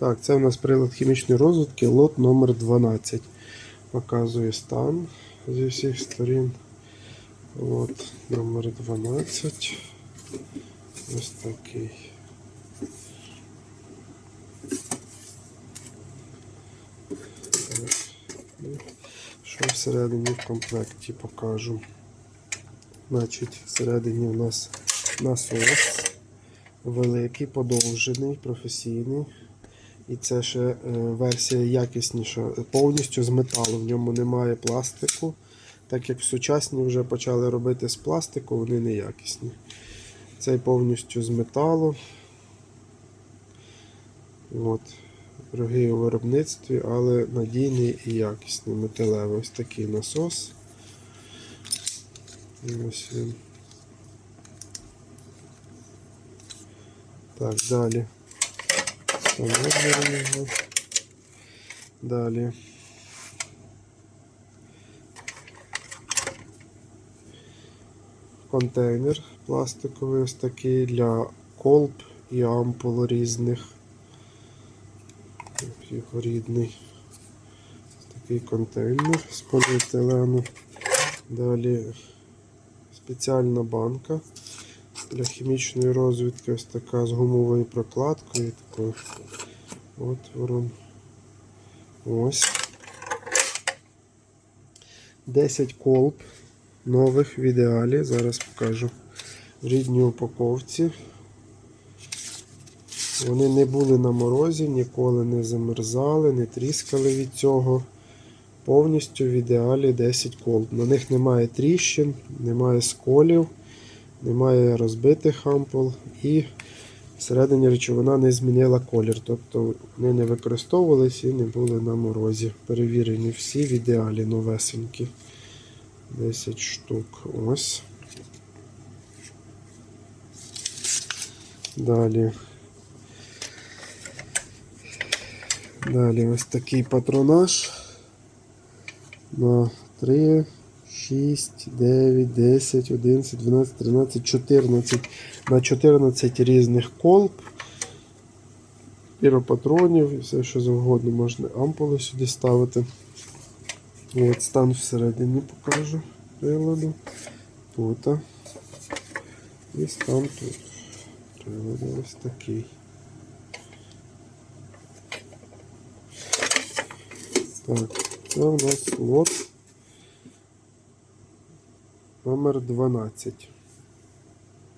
Так, це у нас прилад хімічної розвитки, лот номер 12. Показує стан зі всіх сторін. Лот номер 12. Ось такий. Що всередині в комплекті покажу. Значить, всередині у нас насос великий, подовжений, професійний. І це ще е, версія якісніша, повністю з металу. В ньому немає пластику. Так як сучасні вже почали робити з пластику, вони неякісні. Цей повністю з металу. От. Дорогий у виробництві, але надійний і якісний металевий. Ось такий насос. Ось він. Так, далі. Його. Далі. Контейнер пластиковий ось такий для колб і ампул різних. Його рідний. Такий контейнер з поліетилену. Далі спеціальна банка для хімічної розвідки, ось така з гумовою прокладкою, такою отвором. Ось. 10 колб нових в ідеалі. Зараз покажу в рідній упаковці. Вони не були на морозі, ніколи не замерзали, не тріскали від цього. Повністю в ідеалі 10 колб. На них немає тріщин, немає сколів, немає розбитих ампул і всередині речовина не змінила колір. Тобто вони не використовувалися і не були на морозі. Перевірені всі в ідеалі новесенькі. 10 штук. Ось. Далі. Далі ось такий патронаж на 3, 6, 9, 10, 11, 12, 13, 14. На 14 різних колб, піропатронів і все, що завгодно можна ампули сюди ставити. От стан всередині покажу приладу. Тут. І стан тут. Приладу ось такий. Так, це у нас лот номер 12.